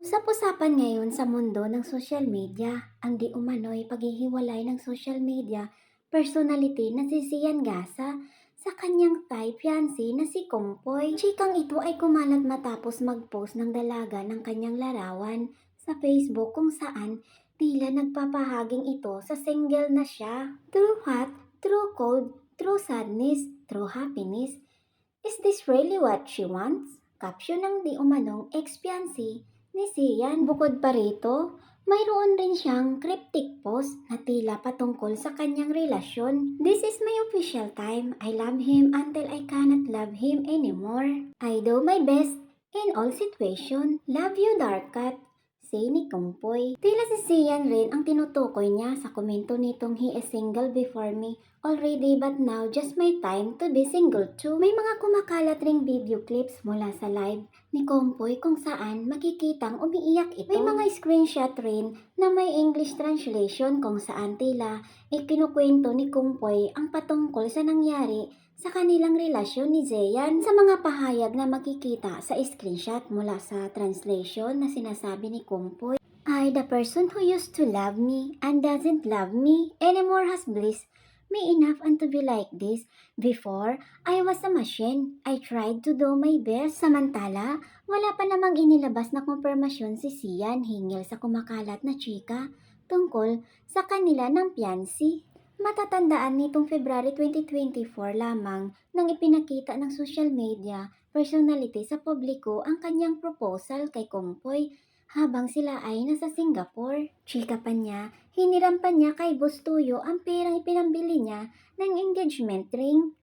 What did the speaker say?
Usap-usapan ngayon sa mundo ng social media ang di umano'y paghihiwalay ng social media personality na si Sian Gasa sa kanyang Thai fiancé na si Kongpoy. Chikang ito ay kumalat matapos mag-post ng dalaga ng kanyang larawan sa Facebook kung saan tila nagpapahaging ito sa single na siya. True hot, true cold, true sadness, true happiness. Is this really what she wants? Caption ng di umanong ex-fiancé ni Sian. Bukod pa rito, mayroon rin siyang cryptic post na tila patungkol sa kanyang relasyon. This is my official time. I love him until I cannot love him anymore. I do my best in all situation. Love you, Dark Cat. Say ni Kumpoy. Tila si Sian rin ang tinutukoy niya sa komento nitong he is single before me already but now just my time to be single too. May mga kumakalat ring video clips mula sa live ni Kompoy kung saan makikitang umiiyak ito. May mga screenshot rin na may English translation kung saan tila ikinukwento ni Kompoy ang patungkol sa nangyari sa kanilang relasyon ni Zeyan sa mga pahayag na makikita sa screenshot mula sa translation na sinasabi ni Kompoy. I, the person who used to love me and doesn't love me anymore has bliss me enough and to be like this. Before, I was a machine. I tried to do my best. Samantala, wala pa namang inilabas na kumpirmasyon si Sian hingil sa kumakalat na chika tungkol sa kanila ng piansi. Matatandaan nitong February 2024 lamang nang ipinakita ng social media personality sa publiko ang kanyang proposal kay Kompoy habang sila ay nasa Singapore. Chika pa niya, hiniram pa niya kay Bustuyo ang perang ipinambili niya ng engagement ring.